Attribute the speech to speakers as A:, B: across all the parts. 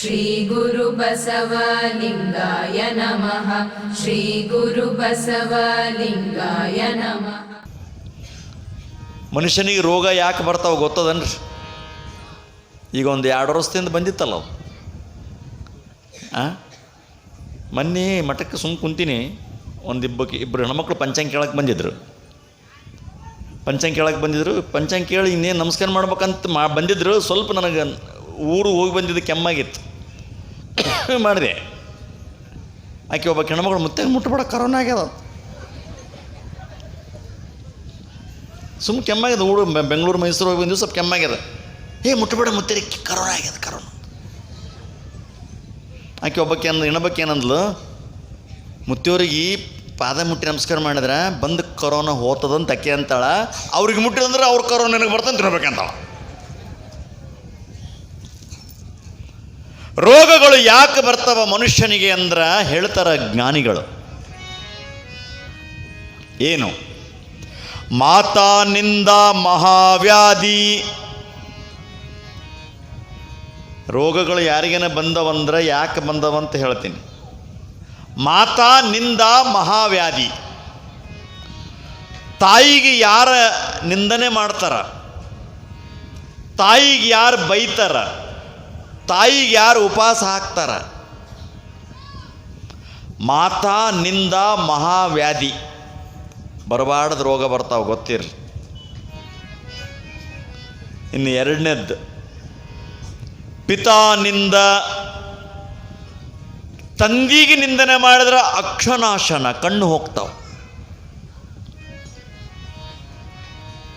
A: ಶ್ರೀ ಗುರು ಬಸವಲಿಂಗಾಯ ನಮಃ. ಶ್ರೀ ಗುರು ಬಸವಲಿಂಗಾಯ ನಮಃ.
B: ಮನುಷ್ಯನಿಗೆ ರೋಗ ಯಾಕೆ ಬರ್ತಾವ ಗೊತ್ತದನ್ರಿ? ಈಗ ಒಂದು ಎರಡು ವರ್ಷದಿಂದ ಬಂದಿತ್ತಲ್ಲ ಅವು. ಮೊನ್ನೆ ಮಠಕ್ಕೆ ಸುಮ್ಮ ಕುಂತೀನಿ. ಒಂದಿಬ್ಬಕ್ಕೆ ಇಬ್ಬರು ಹೆಣ್ಮಕ್ಳು ಪಂಚಾಂಗ ಕೇಳಕ್ಕೆ ಬಂದಿದ್ರು. ಪಂಚಾಂಗ ಕೇಳಕ್ಕೆ ಬಂದಿದ್ರು. ಪಂಚಾಂಗ ಕೇಳಿ ಇನ್ನೇನು ನಮಸ್ಕಾರ ಮಾಡ್ಬೇಕಂತ ಮಾ ಬಂದಿದ್ರು. ಸ್ವಲ್ಪ ನನಗೆ ಊರು ಹೋಗಿ ಬಂದಿದ್ದು ಕೆಮ್ಮಾಗಿತ್ತು. ಮಾಡಿದೆ. ಆಕೆ ಒಬ್ಬ ಹೆಣ್ಮಗಳು ಮುತ್ತೆ ಮುಟ್ಟಬೇಡ ಕರೋನಾ ಆಗ್ಯದ. ಸುಮ್ಮ ಕೆಮ್ಮಾಗ್ಯದ ಊರು ಬೆಂಗಳೂರು, ಮೈಸೂರು ಹೋಗಿ ಬಂದಿದ್ದು ಸ್ವಲ್ಪ ಕೆಮ್ಮಾಗ್ಯದ ಏ, ಮುಟ್ಟಬೇಡ ಮುತ್ತೇರಿ ಕರೋನಾ ಆಗ್ಯದ ಕರೋನಾ ಆಕೆ ಒಬ್ಬಕ್ಕೆ ಅಂದ, ಇನ್ನೊಬ್ಬಕ್ಕೆ ಏನಂದ್ಲು ಮುತ್ತಿಯವ್ರಿಗೆ ಪಾದ ಮುಟ್ಟಿ ನಮಸ್ಕಾರ ಮಾಡಿದ್ರೆ ಬಂದು ಕರೋನಾ ಹೋತದಂತ ಅಕ್ಕೆ ಅಂತಾಳ. ಅವ್ರಿಗೆ ಮುಟ್ಟಿದಂದ್ರೆ ಅವ್ರ ಕರೋನಾ ನನಗೆ ಬರ್ತಂತ ತಿನ್ಬೇಕಂತಾಳ ರೋಗಗಳು ಯಾಕೆ ಬರ್ತವ ಮನುಷ್ಯನಿಗೆ ಅಂದ್ರೆ ಹೇಳ್ತಾರ ಜ್ಞಾನಿಗಳು. ಏನು? ಮಾತಾನಿಂದ ಮಹಾವ್ಯಾಧಿ. ರೋಗಗಳು ಯಾರಿಗೇನ ಬಂದವಂದ್ರೆ ಯಾಕೆ ಬಂದವಂತ ಹೇಳ್ತೀನಿ. ಮಾತಾ ನಿಂದ ಮಹಾವ್ಯಾಧಿ. ತಾಯಿಗೆ ಯಾರ ನಿಂದನೆ ಮಾಡ್ತಾರ? ತಾಯಿಗೆ ಯಾರು ಬೈತಾರ? ತಾಯಿಗೆ ಯಾರು ಉಪವಾಸ ಹಾಕ್ತಾರ? ಮಾತಾ ನಿಂದ ಮಹಾವ್ಯಾಧಿ. ಬರಬಾರ್ದ ರೋಗ ಬರ್ತಾವೆ, ಗೊತ್ತಿರಲಿ. ಇನ್ನು ಎರಡನೇದ್ದು ಪಿತಾನಿಂದ ತಂದಿಗೆ ನಿಂದನೆ ಮಾಡಿದ್ರೆ ಅಕ್ಷನಾಶನ, ಕಣ್ಣು ಹೋಗ್ತಾವ.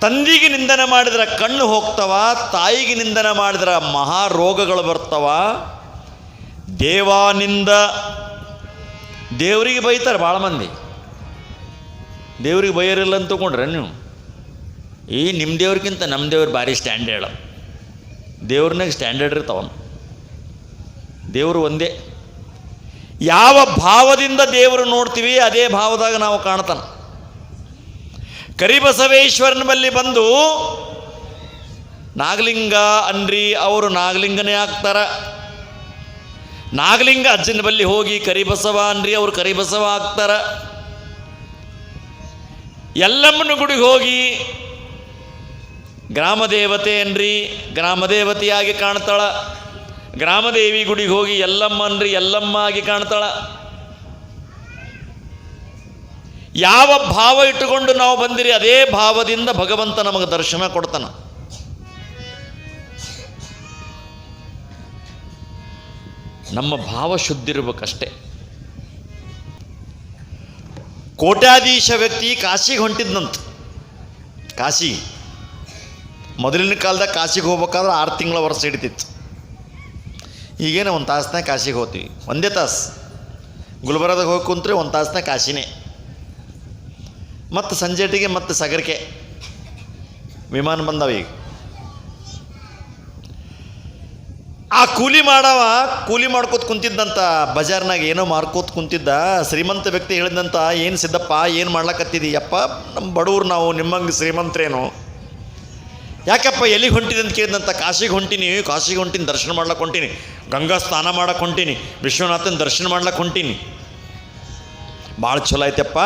B: ತಂದಿಗೆ ನಿಂದನೆ ಮಾಡಿದ್ರೆ ಕಣ್ಣು ಹೋಗ್ತವ, ತಾಯಿಗೆ ನಿಂದನೆ ಮಾಡಿದ್ರೆ ಮಹಾ ರೋಗಗಳು ಬರ್ತವ. ದೇವಾನಿಂದ ದೇವರಿಗೆ ಬೈತಾರೆ ಭಾಳ ಮಂದಿ. ದೇವ್ರಿಗೆ ಬೈಯರಿಲ್ಲ ಅಂತ ತಗೊಂಡ್ರೆ ನೀವು? ಈ ನಿಮ್ಮ ದೇವ್ರಿಗಿಂತ ನಮ್ಮ ದೇವ್ರು ಭಾರಿ ಸ್ಟ್ಯಾಂಡರ್ಡ್ ದೇವ್ರನಾಗ ಸ್ಟ್ಯಾಂಡರ್ಡ್ ಇರ್ತಾವನು ದೇವರು ಒಂದೇ. ಯಾವ ಭಾವದಿಂದ ದೇವರು ನೋಡ್ತೀವಿ, ಅದೇ ಭಾವದಾಗ ನಾವು ಕಾಣ್ತಾನ. ಕರಿಬಸವೇಶ್ವರನ ಬಲ್ಲಿ ಬಂದು ನಾಗಲಿಂಗ ಅನ್ರಿ, ಅವರು ನಾಗಲಿಂಗನೇ ಆಗ್ತಾರ. ನಾಗಲಿಂಗ ಅಜ್ಜನ ಬಲ್ಲಿ ಹೋಗಿ ಕರಿಬಸವ ಅನ್ರಿ, ಅವರು ಕರಿಬಸವ ಆಗ್ತಾರ. ಎಲ್ಲಮ್ಮನ ಗುಡಿಗೆ ಹೋಗಿ ಗ್ರಾಮ ದೇವತೆ ಅನ್ರಿ ಗ್ರಾಮ ದೇವತೆಯಾಗಿ ಕಾಣ್ತಾಳ. ಗ್ರಾಮದೇವಿ ಗುಡಿಗೆ ಹೋಗಿ ಎಲ್ಲಮ್ಮ ಅನ್ರಿ, ಎಲ್ಲಮ್ಮ ಆಗಿ ಕಾಣ್ತಾಳ. ಯಾವ ಭಾವ ಇಟ್ಟುಕೊಂಡು ನಾವು ಬಂದಿರಿ, ಅದೇ ಭಾವದಿಂದ ಭಗವಂತ ನಮಗೆ ದರ್ಶನ ಕೊಡ್ತಾನ. ನಮ್ಮ ಭಾವ ಶುದ್ಧ ಇರ್ಬೇಕಷ್ಟೇ. ಕೋಟ್ಯಾಧೀಶ ವ್ಯಕ್ತಿ ಕಾಶಿಗೆ ಹೊಂಟಿದ್ನಂತ. ಕಾಶಿ, ಮೊದಲಿನ ಕಾಲದಾಗ ಕಾಶಿಗೆ ಹೋಗ್ಬೇಕಾದ್ರೆ ಆರು ತಿಂಗಳ ವರ್ಷ ಹಿಡಿತಿತ್ತು. ಈಗೇನು ಒಂದು ತಾಸನೇ ಕಾಶಿಗೆ ಹೋಗ್ತೀವಿ. ಒಂದೇ ತಾಸು. ಗುಲ್ಬರ್ಗದಾಗ ಹೋಗಿ ಕುಂತ್ರೆ ಒಂದು ತಾಸನ್ಯಾಗ ಕಾಶಿನೇ. ಮತ್ತು ಸಂಜೆಟಿಗೆ ಮತ್ತು ಸಗರಿಕೆ. ವಿಮಾನ ಬಂದವ ಈಗ. ಆ ಕೂಲಿ ಮಾಡವ, ಕೂಲಿ ಮಾಡ್ಕೋತ ಕುಂತಿದ್ದಂತ, ಬಜಾರ್ನಾಗ ಏನೋ ಮಾರ್ಕೋತ ಕುಂತಿದ್ದ, ಶ್ರೀಮಂತ ವ್ಯಕ್ತಿ ಹೇಳಿದಂತ, ಏನು ಸಿದ್ದಪ್ಪ, ಏನು ಮಾಡ್ಲಕತ್ತಿದಿ ಅಪ್ಪ ನಮ್ಮ ಬಡವ್ರು ನಾವು ನಿಮ್ಮಂಗೆ ಶ್ರೀಮಂತರೇನು. ಯಾಕಪ್ಪ ಎಲ್ಲಿಗೆ ಹೊಂಟಿದೆ ಅಂತ ಕೇಳಿದಂತ, ಕಾಶಿಗೆ ಹೊಂಟೀನಿ, ಕಾಶಿಗೆ ಹೊಂಟಿನ, ದರ್ಶನ ಮಾಡ್ಲಕ್ಕೆ ಹೊಂಟೀನಿ, ಗಂಗಾ ಸ್ನಾನ ಮಾಡಕ್ಕೆ ಹೊಂಟೀನಿ, ವಿಶ್ವನಾಥನ ದರ್ಶನ ಮಾಡ್ಲಕ್ಕೆ ಹೊಂಟೀನಿ. ಭಾಳ ಚಲೋ ಐತಪ್ಪ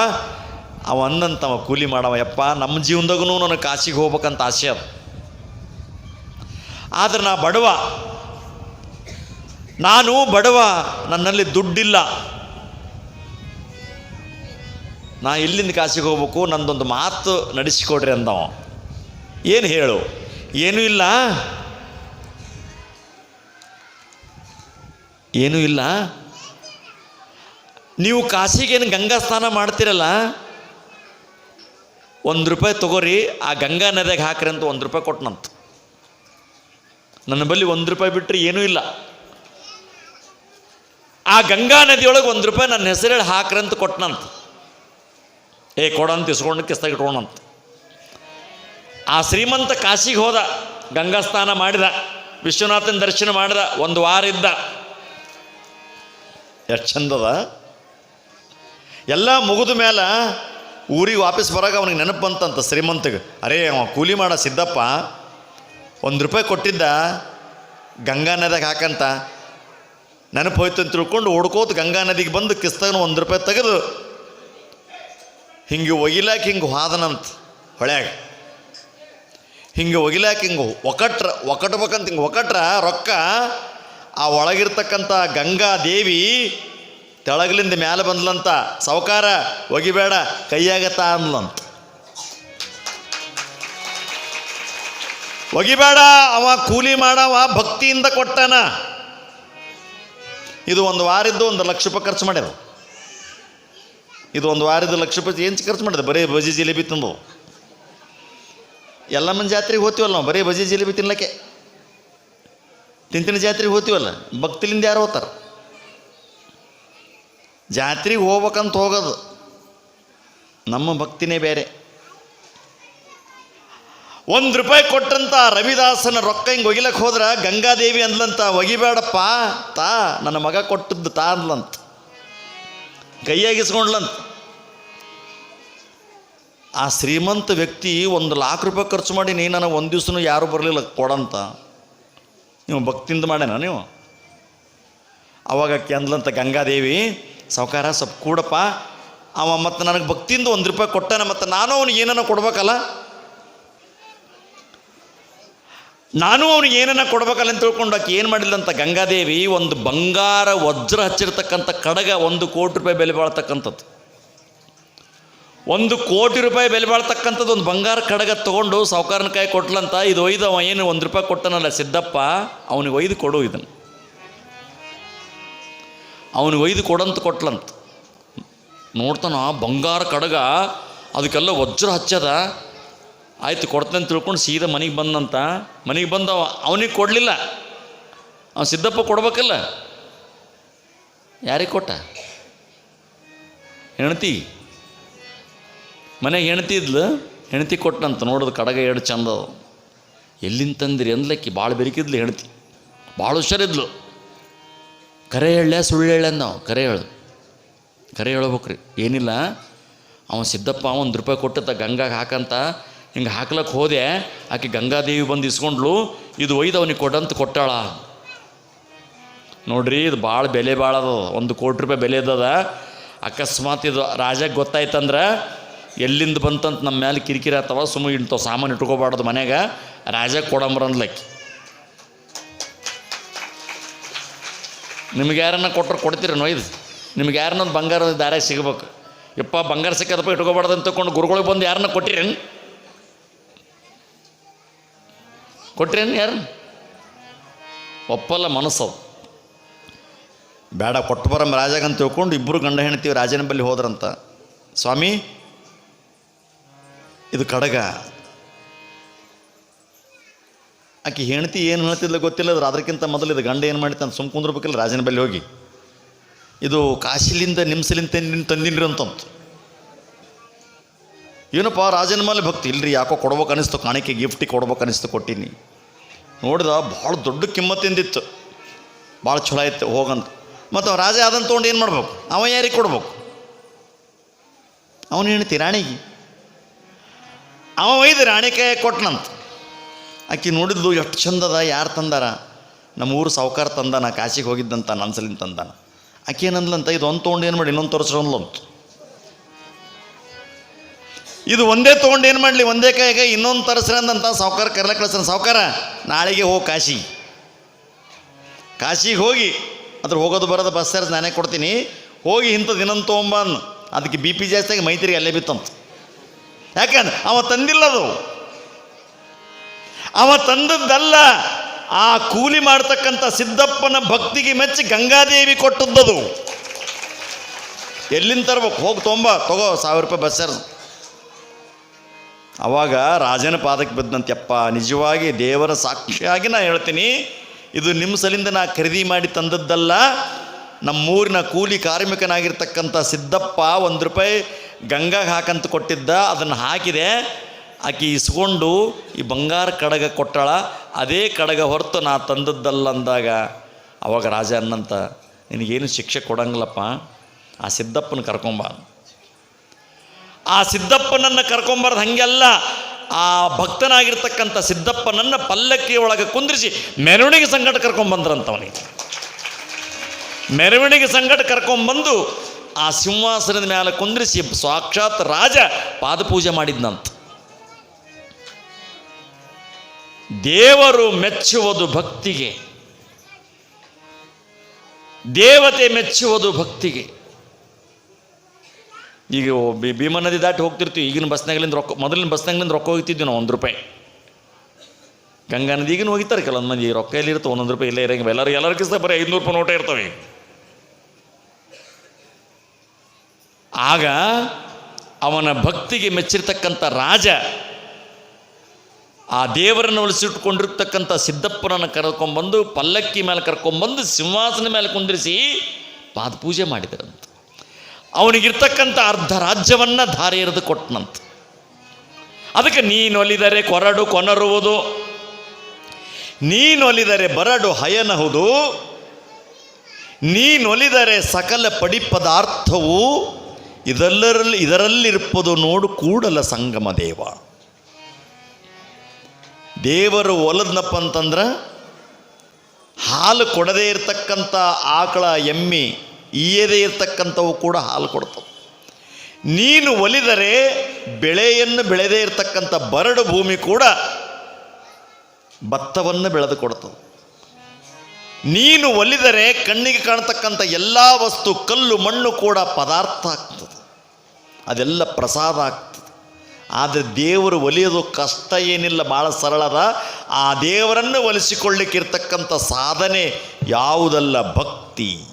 B: ಅವ ಕೂಲಿ ಮಾಡವ. ಯಪ್ಪ, ನಮ್ಮ ಜೀವನದಾಗೂ ನನಗೆ ಕಾಶಿಗೆ ಹೋಗ್ಬೇಕಂತ ಆಸೆ ಅದು. ಆದ್ರೆ ನಾ ಬಡವ. ನಾನು ಬಡವ, ನನ್ನಲ್ಲಿ ದುಡ್ಡಿಲ್ಲ. ನಾ ಇಲ್ಲಿಂದ ಕಾಶಿಗೆ ಹೋಗ್ಬೇಕು? ನಂದೊಂದು ಮಾತು ನಡೆಸಿಕೊಡ್ರಿ ಅಂದವ. ಏನು ಹೇಳು? ಏನೂ ಇಲ್ಲ. ಏನೂ ಇಲ್ಲ. ನೀವು ಕಾಶಿಗೇನು ಗಂಗಾ ಸ್ನಾನ ಮಾಡ್ತಿರಲ್ಲ? ಒಂದು ರೂಪಾಯಿ ತಗೋರಿ, ಆ ಗಂಗಾ ನದಿಗೆ ಹಾಕ್ರಿ ಅಂತ ಒಂದು ರೂಪಾಯಿ ಕೊಟ್ಟನಂತ ನನ್ನ ಬಳಿ ಒಂದು ರೂಪಾಯಿ ಬಿಟ್ಟರೆ ಏನೂ ಇಲ್ಲ. ಆ ಗಂಗಾ ನದಿಯೊಳಗೆ ಒಂದು ರೂಪಾಯಿ ನನ್ನ ಹೆಸರೇಳಿ ಅಂತ ಕೊಟ್ಟನಂತ ಏ ಕೊಡಂತ ಇಸ್ಕೊಂಡು ಕಿಸ್ತಾಗ ಇಟ್ಕೊಂಡಂತ. ಆ ಶ್ರೀಮಂತ ಕಾಶಿಗೆ ಹೋದ, ಗಂಗಾ ಸ್ನಾನ ಮಾಡಿದ, ವಿಶ್ವನಾಥನ ದರ್ಶನ ಮಾಡಿದ, ಒಂದು ವಾರ ಇದ್ದ. ಎಷ್ಟು ಚಂದದ. ಎಲ್ಲ ಮುಗಿದ ಮೇಲೆ ಊರಿಗೆ ವಾಪಸ್ ಬರಾಗ ಅವನಿಗೆ ನೆನಪು ಬಂತಂತ ಶ್ರೀಮಂತಗೆ. ಅರೇ, ಅವ ಕೂಲಿ ಮಾಡ ಸಿದ್ದಪ್ಪ, ಒಂದು ರೂಪಾಯಿ ಕೊಟ್ಟಿದ್ದ, ಗಂಗಾ ನದಿಗೆ ಹಾಕಂತ. ನೆನಪು ಹೋಯ್ತು ಅಂತ ತಿಳ್ಕೊಂಡು ಓಡ್ಕೋತ ಗಂಗಾ ನದಿಗೆ ಬಂದು ಕಿಸ್ತಗನ ಒಂದು ರೂಪಾಯಿ ತೆಗೆದು, ಹಿಂಗೆ ಒಗಿಲಾಕ ಹಿಂಗೆ ಹಾದನಂತ ಹೊಳ್ಯಾಗ. ಹಿಂಗೆ ಒಗಿಲಾಕ ಹಿಂಗೆ ಒಕಟ್ರ, ಒಕಟ್ಬೇಕಂತ ಹಿಂಗೆ ಒಕಟ್ರ ರೊಕ್ಕ ಆ ಒಳಗಿರ್ತಕ್ಕಂಥ ಗಂಗಾ ದೇವಿ ತೆಳಗಲಿಂದ ಮ್ಯಾಲೆ ಬಂದ್ಲಂತ ಸಾವುಕಾರ ಒಗಿಬೇಡ ಕೈಯಾಗತ್ತ ಅಂದ್ಲಂತ. ಒಗಿಬೇಡ, ಅವ ಕೂಲಿ ಮಾಡವ, ಭಕ್ತಿಯಿಂದ ಕೊಟ್ಟಾನ. ಇದು ಒಂದು ವಾರಿದ್ದು ಒಂದು ಲಕ್ಷ ರೂಪಾಯಿ ಖರ್ಚು ಮಾಡ್ಯದ ಇದು ಒಂದು ವಾರದ ಲಕ್ಷ ರೂಪಾಯಿ ಏನು ಖರ್ಚು ಮಾಡಿದೆ ಬರೀ ಬಜಿ ಜಿಲೇಬಿ ತಿಂದು ಮಂದಿ ಜಾತ್ರೆಗೆ ಹೋತೀವಲ್ಲ ನಾವು, ಬರೀ ಬಜಿ ಜಿಲೇಬಿ ತಿನ್ಲಕ್ಕೆ. ತಿಂತಿನ ಜಾತ್ರೆಗೆ ಹೋಗ್ತೀವಲ್ಲ, ಭಕ್ತಿಲಿಂದ ಯಾರು ಹೋಗ್ತಾರೆ? ಜಾತ್ರೆಗೆ ಹೋಗ್ಬೇಕಂತ ಹೋಗೋದು. ನಮ್ಮ ಭಕ್ತಿನೇ ಬೇರೆ. ಒಂದು ರೂಪಾಯಿ ಕೊಟ್ಟಂತ ರವಿದಾಸನ ರೊಕ್ಕ ಹಿಂಗೆ ಒಗಿಲಕ್ಕೆ ಹೋದ್ರೆ ಗಂಗಾದೇವಿ ಅಂದ್ಲಂತ, ಒಗಿಬೇಡಪ್ಪ, ತಾ, ನನ್ನ ಮಗ ಕೊಟ್ಟದ್ದು ತಾ ಅಂದ್ಲಂತ. ಕೈಯಾಗಿಸ್ಕೊಂಡ್ಲಂತ. ಆ ಶ್ರೀಮಂತ ವ್ಯಕ್ತಿ ಒಂದು ಲಾಖ ರೂಪಾಯಿ ಖರ್ಚು ಮಾಡಿ, ನೀ ನನಗೆ ಒಂದು ದಿವ್ಸನೂ ಯಾರು ಬರಲಿಲ್ಲ, ಕೊಡಂತ. ನೀವು ಭಕ್ತಿಯಿಂದ ಮಾಡ್ಯಾನ ನೀವು? ಅವಾಗ ಕೆಂದ್ಲಂತ ಗಂಗಾದೇವಿ ಸಾವುಕಾರ ಸ್ವಲ್ಪ ಕೂಡಪ್ಪ, ಅವ ಮತ್ತು ನನಗೆ ಭಕ್ತಿಯಿಂದ ಒಂದು ರೂಪಾಯಿ ಕೊಟ್ಟಾನ ಮತ್ತು ನಾನು ಅವನಿಗೆ ಏನನ್ನ ಕೊಡ್ಬೇಕಲ್ಲ? ನಾನು ಅವನಿಗೆ ಏನನ್ನ ಕೊಡ್ಬೇಕಲ್ಲ ಅಂತ ತಿಳ್ಕೊಂಡು ಆಕೆ ಏನು ಮಾಡಿಲ್ಲಂತ ಗಂಗಾದೇವಿ ಒಂದು ಬಂಗಾರ ವಜ್ರ ಹಚ್ಚಿರ್ತಕ್ಕಂಥ ಕಡಗ ಒಂದು ಕೋಟಿ ರೂಪಾಯಿ ಬೆಲೆ ಬಾಳ್ತಕ್ಕಂಥದ್ದು. ಒಂದು ಕೋಟಿ ರೂಪಾಯಿ ಬೆಲೆ ಬಾಳ್ತಕ್ಕಂಥದ್ದು ಒಂದು ಬಂಗಾರ ಕಡಗ ತೊಗೊಂಡು ಸಾವುಕಾರನ ಕೈ ಕೊಟ್ಲಂತ, ಇದು ಒಯ್ದು ಅವ ಏನು ಒಂದು ರೂಪಾಯಿ ಕೊಟ್ಟನಲ್ಲ ಸಿದ್ದಪ್ಪ, ಅವನಿಗೆ ಒಯ್ದು ಕೊಡು ಇದನ್ನು. ಅವನಿಗೆ ಒಯ್ದು ಕೊಡಂತ ಕೊಟ್ಲಂತ. ನೋಡ್ತಾನ ಬಂಗಾರ ಕಡಗ, ಅದಕ್ಕೆಲ್ಲ ವಜ್ರ ಹಚ್ಚದ. ಆಯ್ತು, ಕೊಡ್ತೇನೆ ತಿಳ್ಕೊಂಡು ಸೀದಾ ಮನೆಗೆ ಬಂದಂತ. ಮನೆಗೆ ಬಂದ ಅವನಿಗೆ ಕೊಡಲಿಲ್ಲ. ಅವನು ಸಿದ್ದಪ್ಪ ಕೊಡ್ಬೇಕಲ್ಲ? ಯಾರಿಗೆ ಕೊಟ್ಟ? ಹೆಣ್ತಿ ಮನೆಗೆ ಹೆಣ್ತಿ ಇದ್ಲು ಹೆಣ್ತಿ ಕೊಟ್ಟನಂತ ನೋಡೋದು ಕಡಗ ಎರಡು ಚಂದ ಎಲ್ಲಿಂದ ತಂದಿರಿ ಅಂದ್ಲಕ್ಕಿ ಭಾಳ ಬೆರಿಕಿದ್ಲು ಹೆಣ್ತಿ ಭಾಳ ಹುಷಾರಿದ್ಲು. ಕರೆ ಹೇಳ ಸುಳ್ಳು ಹೇಳ ನಾವು ಕರೆ ಹೇಳು ಕರೆ ಹೇಳ್ಬೇಕ್ರಿ ಏನಿಲ್ಲ ಅವನು ಸಿದ್ದಪ್ಪ ಒಂದು ರೂಪಾಯಿ ಕೊಟ್ಟಿದ್ದ ಗಂಗಾಗೆ ಹಾಕಂತ ಹಿಂಗೆ ಹಾಕ್ಲಕ್ಕೆ ಹೋದೆ, ಆಕೆ ಗಂಗಾದೇವಿ ಬಂದು ಇಸ್ಕೊಂಡ್ಲು, ಇದು ಒಯ್ದು ಅವನಿಗೆ ಕೊಡಂತ ಕೊಟ್ಟಾಳ. ನೋಡ್ರಿ, ಇದು ಭಾಳ ಬೆಲೆ ಭಾಳ ಅದ ಒಂದು ಕೋಟಿ ರೂಪಾಯಿ ಬೆಲೆ ಇದ್ದದ. ಅಕಸ್ಮಾತ್ ಇದು ರಾಜಾಗ ಗೊತ್ತಾಯ್ತಂದ್ರೆ, ಎಲ್ಲಿಂದ ಬಂತಂತ ನಮ್ಮ ಮೇಲೆ ಕಿರಿಕಿರಿ ಆಗ್ತವ ಸುಮ್ಮನೆ ಇಂಥವು ಸಾಮಾನು ಇಟ್ಕೋಬಾರ್ದು ಮನೆಗೆ ರಾಜಾಗ ಕೊಡಂಬ್ರಂದ್ಲಕ್ಕಿ ನಿಮ್ಗೆ ಯಾರನ್ನ ಕೊಟ್ಟರು ಕೊಡ್ತೀರ ನೋಯ್ದು ನಿಮ್ಗೆ ಯಾರನ್ನ ಒಂದು ಬಂಗಾರ ದಾರ ಸಿಗಬೇಕು. ಯಪ್ಪ, ಬಂಗಾರ ಸಿಕ್ಕದಪ್ಪ ಇಟ್ಕೋಬಾರ್ದು ಅಂತ ತಗೊಂಡು ಗುರುಗಳಿಗೆ ಬಂದು ಯಾರನ್ನ ಕೊಟ್ಟಿರೇನು? ಕೊಟ್ರೇನು ಯಾರು ಒಪ್ಪಲ್ಲ ಮನಸ್ಸು ಬೇಡ ಕೊಟ್ಟು ಬರಮ್ಮ ರಾಜಾಗಂತ ತಿಳ್ಕೊಂಡು ಇಬ್ಬರು ಗಂಡ ಹೆಣ್ತೀವಿ ರಾಜನ ಬಳಿ ಹೋದ್ರಂತ. ಸ್ವಾಮಿ, ಇದು ಕಡಗ. ಆಕೆ ಹೆಣ್ತಿ ಏನು ಹೇಳ್ತಿದ್ಲ ಗೊತ್ತಿಲ್ಲ ಅದ್ರ ಅದಕ್ಕಿಂತ ಮೊದಲು ಇದು ಗಂಡ ಏನು ಮಾಡಿತಾನೆ ಸುಮ್ ಕುಂದ್ರಬೇಕಿಲ್ಲ, ರಾಜನ ಬಳಿ ಹೋಗಿ. ಇದು ಕಾಶಿಲಿಂದ ನಿಮ್ಸಲಿಂದ ತಂದಿನ ತಂದಿನ್ರಿ ಅಂತಂತ. ಏನಪ್ಪ, ರಾಜನ ಮೇಲೆ ಭಕ್ತಿ? ಇಲ್ರಿ, ಯಾಕೋ ಕೊಡ್ಬೇಕು ಅನಿಸ್ತು, ಕಾಣಿಕೆ ಗಿಫ್ಟಿ ಕೊಡ್ಬೇಕು ಅನಿಸ್ತು ಕೊಟ್ಟಿನಿ. ನೋಡಿದ ಭಾಳ ದೊಡ್ಡ ಕಿಮ್ಮತ್ತಿಂದಿತ್ತು ಭಾಳ ಚಲೋ ಆಯ್ತು, ಹೋಗಂತ. ಮತ್ತು ಅವ ರಾಜ ಅದನ್ನು ತೊಗೊಂಡು ಏನು ಮಾಡ್ಬೇಕು? ಅವ ಯಾರಿಗೆ ಕೊಡ್ಬೇಕು? ಅವನು ಹೇಳ್ತಿ ರಾಣಿಗೆ. ಅವ ಒಯ್ದು ರಾಣಿಕೆ ಕೈ ಕೊಟ್ಟನಂತ ಆಕಿ ನೋಡಿದ್ಲು ಎಷ್ಟು ಚಂದದ, ಯಾರು ತಂದಾರ? ನಮ್ಮ ಊರು ಸಾವುಕಾರ ತಂದಾನ ಕಾಶಿಗೆ ಹೋಗಿದ್ದಂತ ನನ್ಸಲಿಂದ ತಂದಾನ. ಆಕೆ ಏನಂದ್ಲಂತ, ಇದು ಒಂದು ತೊಗೊಂಡು ಏನು ಮಾಡಿ, ಇನ್ನೊಂದು ತೋರಿಸ್ಕೊಂಡ್ಲಂತ ಇದು ಒಂದೇ ತೊಗೊಂಡು ಏನು ಮಾಡಲಿ, ಒಂದೇ ಕೈಗೆ ಇನ್ನೊಂದು ತರಿಸ್ರೆ ಅಂದಂತ ಸಾವುಕಾರ ಕರ್ಲ ಕಳಿಸ್ರ ಸಾವುಕಾರ, ನಾಳೆಗೆ ಹೋಗಿ ಕಾಶಿ. ಕಾಶಿಗೆ ಹೋಗಿ, ಅದ್ರ ಹೋಗೋದು ಬರೋದು ಬಸ್ ಚಾರ್ಜ್ ನಾನೇ ಕೊಡ್ತೀನಿ. ಹೋಗಿ ಇಂಥದ್ದು ಇನ್ನೊಂದು ತೊಗೊಂಬಂದು. ಅದಕ್ಕೆ ಬಿ ಪಿ ಜಾಸ್ತಿಯಾಗಿ ಮೈತ್ರಿಗೆ ಅಲ್ಲೇ ಬಿತ್ತಂತ. ಯಾಕಂದ್ರೆ ಅವ ತಂದಿಲ್ಲ ಅದು. ಅವ ತಂದದ್ದಲ್ಲ. ಆ ಕೂಲಿ ಮಾಡ್ತಕ್ಕಂಥ ಸಿದ್ದಪ್ಪನ ಭಕ್ತಿಗೆ ಮೆಚ್ಚಿ ಗಂಗಾದೇವಿ ಕೊಟ್ಟದ್ದದು. ಎಲ್ಲಿಂದ ತರ್ಬೇಕು? ಹೋಗಿ ತೊಂಬ, ತಗೋ ಸಾವಿರ ರೂಪಾಯಿ ಬಸ್ ಚಾರ್ಜ್ ಅವಾಗ ರಾಜನ ಪಾದಕ್ಕೆ ಬಿದ್ದಂತೆಪ್ಪ ನಿಜವಾಗಿ ದೇವರ ಸಾಕ್ಷಿಯಾಗಿ ನಾ ಹೇಳ್ತೀನಿ. ಇದು ನಿಮ್ಮ ಸಲಿಂದ ನಾ ಖರೀದಿ ಮಾಡಿ ತಂದದ್ದಲ್ಲ. ನಮ್ಮೂರಿನ ಕೂಲಿ ಕಾರ್ಮಿಕನಾಗಿರ್ತಕ್ಕಂಥ ಸಿದ್ದಪ್ಪ ಒಂದು ರೂಪಾಯಿ ಗಂಗಾಗೆ ಹಾಕಂತ ಕೊಟ್ಟಿದ್ದ. ಅದನ್ನು ಹಾಕಿದೆ. ಆಕೆ ಇಸ್ಕೊಂಡು ಈ ಬಂಗಾರ ಕಡಗ ಕೊಟ್ಟಳ, ಅದೇ ಕಡಗ ಹೊರತು ನಾ ತಂದದ್ದಲ್ಲ ಅಂದಾಗ, ಅವಾಗ ರಾಜ ಅನ್ನಂತ, ನಿನಗೇನು ಶಿಕ್ಷೆ ಕೊಡಂಗಿಲ್ಲಪ್ಪ? ಆ ಸಿದ್ದಪ್ಪನ ಕರ್ಕೊಂಬ. ಆ ಸಿದ್ದಪ್ಪನನ್ನು ಕರ್ಕೊಂಬಾರ್ದು ಹಂಗೆಲ್ಲ, ಆ ಭಕ್ತನಾಗಿರ್ತಕ್ಕಂಥ ಸಿದ್ದಪ್ಪನನ್ನು ಪಲ್ಲಕ್ಕಿ ಒಳಗೆ ಕುಂದ್ರಿಸಿ ಮೆರವಣಿಗೆ ಸಂಕಟ ಕರ್ಕೊಂಬಂದ್ರಂತ ಅವನಿಗೆ ಮೆರವಣಿಗೆ ಸಂಗಟ ಕರ್ಕೊಂಬಂದು ಆ ಸಿಂಹಾಸನದ ಮೇಲೆ ಕುಂದ್ರಿಸಿ ಸಾಕ್ಷಾತ್ ರಾಜ ಪಾದಪೂಜೆ ಮಾಡಿದ್ನಂತ. ದೇವರು ಮೆಚ್ಚುವುದು ಭಕ್ತಿಗೆ. ದೇವತೆ ಮೆಚ್ಚುವುದು ಭಕ್ತಿಗೆ. ಈಗ ಭೀಮಾ ನದಿ ದಾಟಿ ಹೋಗ್ತಿರ್ತೀವಿ, ಈಗಿನ ಬಸ್ನಾಗಲಿಂದ ರೊಕ್ಕ, ಮೊದಲಿನ ಬಸ್ನಾಗಲಿಂದ ರೊಕ್ಕ ಹೋಗ್ತಿದ್ವಿ ನಾವು ಒಂದು ರೂಪಾಯಿ. ಗಂಗಾ ನದಿ ಈಗಿನ ಹೋಗಿತಾರೆ ಕೆಲವೊಂದು ಮಂದಿ ರೊಕ್ಕ ಎಲ್ಲಿ ಇರುತ್ತೆ ಒಂದೊಂದು ರೂಪಾಯಿ ಇಲ್ಲೇ ಇರಂಗಿಲ್ಲ ಎಲ್ಲರೂ ಎಲ್ಲರ ಕಿಸ್ತ ಬರೀ ಐದುನೂರು ರೂಪಾಯಿ ನೋಟ ಇರ್ತವೆ. ಆಗ ಅವನ ಭಕ್ತಿಗೆ ಮೆಚ್ಚಿರ್ತಕ್ಕಂಥ ರಾಜ ಆ ದೇವರನ್ನು ಉಳಿಸಿಟ್ಕೊಂಡಿರ್ತಕ್ಕಂಥ ಸಿದ್ದಪ್ಪನನ್ನು ಕರ್ಕೊಂಬಂದು ಪಲ್ಲಕ್ಕಿ ಮೇಲೆ ಕರ್ಕೊಂಬಂದು ಸಿಂಹಾಸನ ಮೇಲೆ ಕುಂದಿರಿಸಿ ಪಾದಪೂಜೆ ಮಾಡಿದರಂತ. ಅವನಿಗಿರ್ತಕ್ಕಂಥ ಅರ್ಧ ರಾಜ್ಯವನ್ನು ಧಾರೆ ಎರೆದು ಕೊಟ್ಟನಂತ. ಅದಕ್ಕೆ ನೀನೊಲಿದರೆ ಕೊರಡು ಕೊನರುವುದು ನೀನೊಲಿದರೆ ಬರಡು ಹಯನಹುದು ನೀನೊಲಿದರೆ ಸಕಲ ಪಡಿ ಪದಾರ್ಥವು ಇದೆಲ್ಲರಲ್ಲಿ ಇದರಲ್ಲಿರ್ಪದು ನೋಡು ಕೂಡಲ ಸಂಗಮ ದೇವ. ದೇವರು ಒಲದ್ನಪ್ಪ ಅಂತಂದ್ರೆ ಹಾಲು ಕೊಡದೇ ಇರತಕ್ಕಂಥ ಆಕಳ ಎಮ್ಮೆ ಈಯದೇ ಇರತಕ್ಕಂಥವು ಕೂಡ ಹಾಲು ಕೊಡ್ತವೆ. ನೀನು ಒಲಿದರೆ ಬೆಳೆಯನ್ನು ಬೆಳೆದೇ ಇರತಕ್ಕಂಥ ಬರಡು ಭೂಮಿ ಕೂಡ ಭತ್ತವನ್ನು ಬೆಳೆದು ಕೊಡ್ತವೆ. ನೀನು ಒಲಿದರೆ ಕಣ್ಣಿಗೆ ಕಾಣತಕ್ಕಂಥ ಎಲ್ಲ ವಸ್ತು ಕಲ್ಲು ಮಣ್ಣು ಕೂಡ ಪದಾರ್ಥ ಆಗ್ತದೆ. ಅದೆಲ್ಲ ಪ್ರಸಾದ ಆಗ್ತದೆ. ಆದರೆ ದೇವರು ಒಲಿಯೋದು ಕಷ್ಟ ಏನಿಲ್ಲ ಭಾಳ ಸರಳದ ಆ ದೇವರನ್ನು ಒಲಿಸಿಕೊಳ್ಳಿಕ್ಕಿರ್ತಕ್ಕಂಥ ಸಾಧನೆ ಯಾವುದಲ್ಲ ಭಕ್ತಿ.